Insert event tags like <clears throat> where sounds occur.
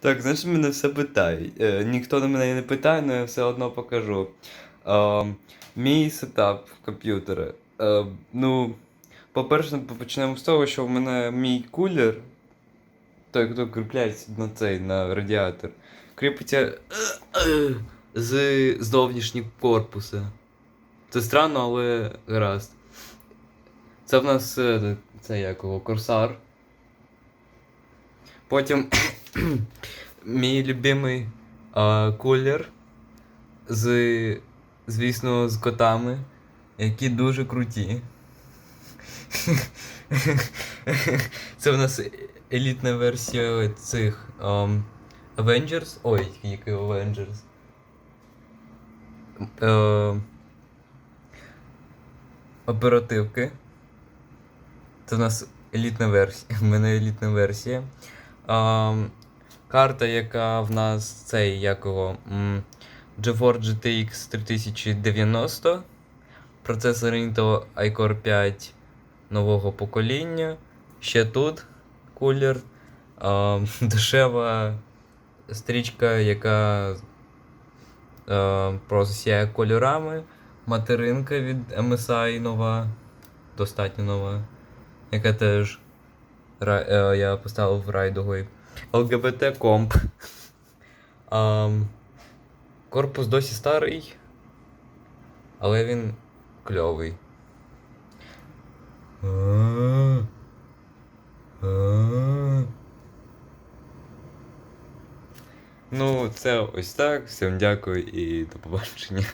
Так, знаєш, мене все питають. Е, ніхто на мене не питає, але я все одно покажу. Е, мій сетап комп'ютера. Е, ну, по-перше, почнемо з того, що в мене мій кулер, той, хто кріпляється на цей, на радіатор, кріпиться е, е, з зовнішніх корпуса. Це странно, але гаразд. Це в нас е, це як його, корсар. Потім <clears throat> мій любимий а, кулер з, звісно, з котами, які дуже круті. <laughs> Це в нас елітна версія цих ам, Avengers. Ой, який Avengers. Е, оперативки. Це в нас елітна версія. <laughs> У мене елітна версія. А, карта, яка в нас цей як його, GeForce GTX 3090. Процесор Intel iCore 5 нового покоління. Ще тут кулер. А, <laughs> дешева стрічка, яка а, просто сяє кольорами. Материнка від MSI нова. Достатньо нова. Яка теж е, я поставив райдовий. ЛГБТ комп. Ам, корпус досі старий, але він кльовий. А. А. Ну, це ось так. Всім дякую і до побачення.